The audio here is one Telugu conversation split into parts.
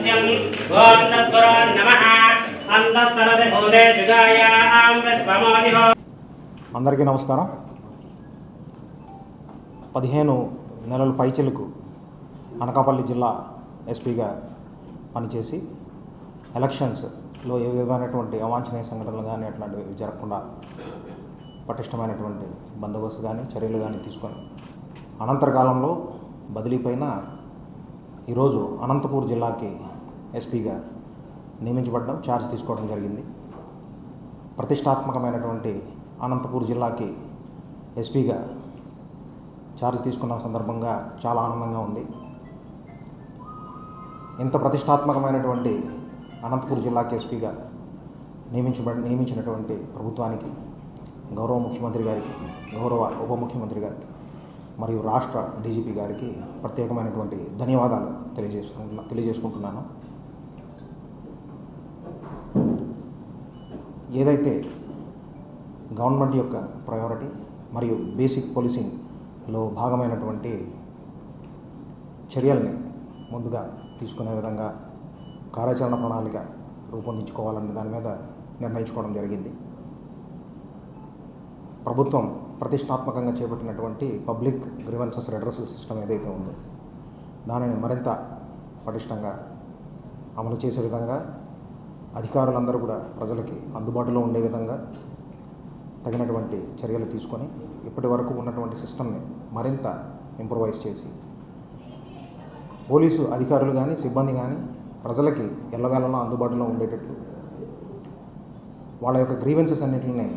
तत्पुरान् नमः अन्तः सरति भूते शुगायां विश्वमोदिहो అందరికీ నమస్కారం పదిహేను నెలల పైచిలకు అనకాపల్లి జిల్లా ఎస్పీగా పనిచేసి ఎలక్షన్స్లో ఏ విధమైనటువంటి అవాంఛనీయ సంఘటనలు కానీ అట్లాంటివి జరగకుండా పటిష్టమైనటువంటి బందోబస్తు కానీ చర్యలు కానీ తీసుకొని అనంతర కాలంలో బదిలీ పైన ఈరోజు అనంతపూర్ జిల్లాకి ఎస్పీగా నియమించబడడం ఛార్జ్ తీసుకోవడం జరిగింది. ప్రతిష్టాత్మకమైనటువంటి అనంతపూర్ జిల్లాకి ఎస్పీగా ఛార్జ్ తీసుకున్న సందర్భంగా చాలా ఆనందంగా ఉంది. ఇంత ప్రతిష్టాత్మకమైనటువంటి అనంతపూర్ జిల్లాకి ఎస్పీగా నియమించబడి నియమించినటువంటి ప్రభుత్వానికి గౌరవ ముఖ్యమంత్రి గారికి గౌరవ ఉప ముఖ్యమంత్రి గారికి మరియు రాష్ట్ర డీజీపీ గారికి ప్రత్యేకమైనటువంటి ధన్యవాదాలు తెలియజేసుకుంటున్నా తెలియజేసుకుంటున్నాను. ఏదైతే గవర్నమెంట్ యొక్క ప్రయారిటీ మరియు బేసిక్ పోలీసింగ్లో భాగమైనటువంటి చర్యల్ని ముందుగా తీసుకునే విధంగా కార్యాచరణ ప్రణాళిక రూపొందించుకోవాలనే దాని మీద నిర్ణయించుకోవడం జరిగింది. ప్రభుత్వం ప్రతిష్టాత్మకంగా చేపట్టినటువంటి పబ్లిక్ గ్రీవెన్సెస్ రెడ్రసల్ సిస్టమ్ ఏదైతే ఉందో దానిని మరింత పటిష్టంగా అమలు చేసే విధంగా అధికారులందరూ కూడా ప్రజలకి అందుబాటులో ఉండే విధంగా తగినటువంటి చర్యలు తీసుకొని ఇప్పటి వరకు ఉన్నటువంటి సిస్టమ్ని మరింత ఇంప్రూవైజ్ చేసి పోలీసు అధికారులు కానీ సిబ్బంది కానీ ప్రజలకి ఎల్లవేళలా అందుబాటులో ఉండేటట్లు వాళ్ళ యొక్క గ్రీవెన్సెస్ అన్నింటిని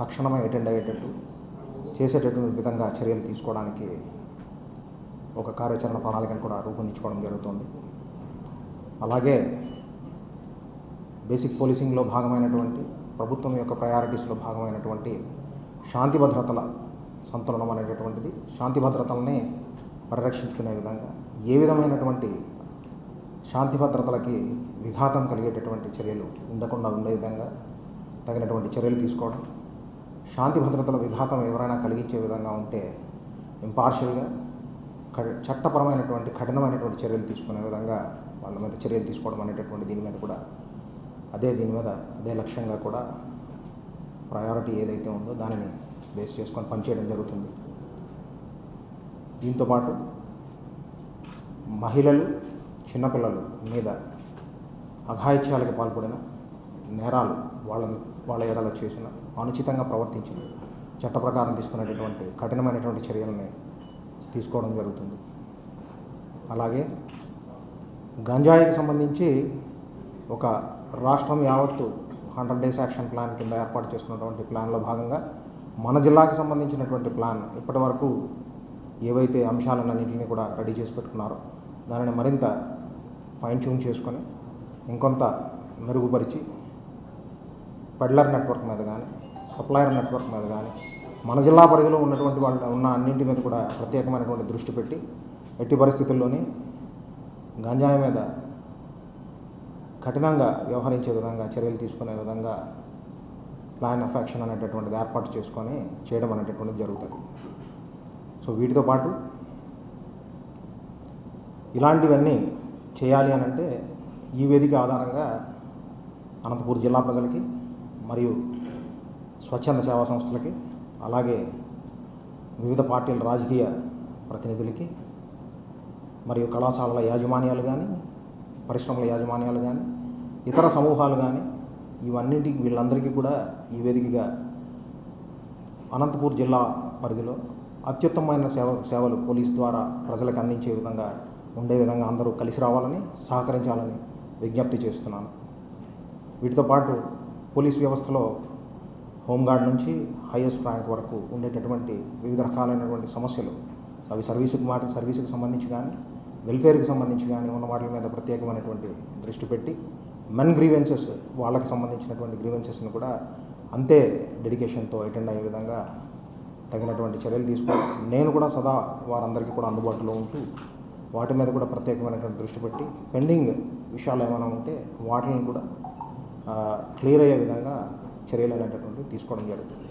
తక్షణమే అటెండ్ అయ్యేటట్టు చేసేటటువంటి విధంగా చర్యలు తీసుకోవడానికి ఒక కార్యాచరణ ప్రణాళికను కూడా రూపొందించుకోవడం జరుగుతుంది. అలాగే బేసిక్ పోలీసింగ్లో భాగమైనటువంటి ప్రభుత్వం యొక్క ప్రయారిటీస్లో భాగమైనటువంటి శాంతి భద్రతల సంతులనం అనేటటువంటిది శాంతి భద్రతలనే పరిరక్షించుకునే విధంగా ఏ విధమైనటువంటి శాంతి భద్రతలకి విఘాతం కలిగేటటువంటి చర్యలు ఉండకుండా ఉండే విధంగా తగినటువంటి చర్యలు తీసుకోవడం శాంతి భద్రతల విఘాతం ఎవరైనా కలిగించే విధంగా ఉంటే ఇంపార్షియల్గా చట్టపరమైనటువంటి కఠినమైనటువంటి చర్యలు తీసుకునే విధంగా వాళ్ళ మీద చర్యలు తీసుకోవడం అనేటటువంటి దీని మీద కూడా అదే దీని మీద అదే లక్ష్యంగా కూడా ప్రయారిటీ ఏదైతే ఉందో దానిని బేస్ చేసుకొని పనిచేయడం జరుగుతుంది. దీంతోపాటు మహిళలు చిన్నపిల్లలు మీద అఘాయిత్యాలకు పాల్పడిన నేరాలు వాళ్ళని వాళ్ళ ఎడల చేసిన అనుచితంగా ప్రవర్తించిన చట్ట ప్రకారం తీసుకునేటటువంటి కఠినమైనటువంటి చర్యలని తీసుకోవడం జరుగుతుంది. అలాగే గంజాయికి సంబంధించి ఒక రాష్ట్రం యావత్తు హండ్రెడ్ డేస్ యాక్షన్ ప్లాన్ కింద ఏర్పాటు చేసుకున్నటువంటి ప్లాన్లో భాగంగా మన జిల్లాకి సంబంధించినటువంటి ప్లాన్ ఇప్పటి వరకు ఏవైతే అంశాలన్నింటినీ కూడా రెడీ చేసి పెట్టుకున్నారో దానిని మరింత ఫైన్ ట్యూన్ చేసుకొని ఇంకొంత మెరుగుపరిచి పెడ్లర్ నెట్వర్క్ మీద కానీ సప్లయర్ నెట్వర్క్ మీద కానీ మన జిల్లా పరిధిలో ఉన్నటువంటి వాళ్ళ ఉన్న అన్నింటి మీద కూడా ప్రత్యేకమైనటువంటి దృష్టి పెట్టి ఎట్టి పరిస్థితుల్లోని గంజాయి మీద కఠినంగా వ్యవహరించే విధంగా చర్యలు తీసుకునే విధంగా ప్లాన్ ఆఫ్ యాక్షన్ అనేటటువంటిది ఏర్పాటు చేసుకొని చేయడం అనేటటువంటిది జరుగుతుంది. సో వీటితో పాటు ఇలాంటివన్నీ చేయాలి అని అంటే ఈ వేదిక ఆధారంగా అనంతపూర్ జిల్లా ప్రజలకి మరియు స్వచ్ఛంద సేవా సంస్థలకి అలాగే వివిధ పార్టీల రాజకీయ ప్రతినిధులకి మరియు కళాశాలల యాజమాన్యాలు కానీ పరిశ్రమల యాజమాన్యాలు కానీ ఇతర సమూహాలు కానీ ఇవన్నింటికి వీళ్ళందరికీ కూడా ఈ వేదికగా అనంతపూర్ జిల్లా పరిధిలో అత్యుత్తమమైన సేవ సేవలు పోలీస్ ద్వారా ప్రజలకు అందించే విధంగా ఉండే విధంగా అందరూ కలిసి రావాలని సహకరించాలని విజ్ఞప్తి చేస్తున్నాను. వీటితో పాటు పోలీస్ వ్యవస్థలో హోంగార్డ్ నుంచి హైయెస్ట్ ర్యాంక్ వరకు ఉండేటటువంటి వివిధ రకాలైనటువంటి సమస్యలు అవి సర్వీసుకు మాట సర్వీసుకు సంబంధించి కానీ వెల్ఫేర్కి సంబంధించి కానీ ఉన్న వాటి మీద ప్రత్యేకమైనటువంటి దృష్టి పెట్టి మెన్ గ్రీవెన్సెస్ వాళ్ళకి సంబంధించినటువంటి గ్రీవెన్సెస్ని కూడా అంతే డెడికేషన్తో అటెండ్ అయ్యే విధంగా తగినటువంటి చర్యలు తీసుకోవాలి నేను కూడా సదా వారందరికీ కూడా అందుబాటులో ఉంటూ వాటి మీద కూడా ప్రత్యేకమైనటువంటి దృష్టి పెట్టి పెండింగ్ విషయాలు ఏమైనా ఉంటే వాటిని కూడా క్లియర్ అయ్యే విధంగా చర్యలు అనేటటువంటి తీసుకోవడం జరుగుతుంది.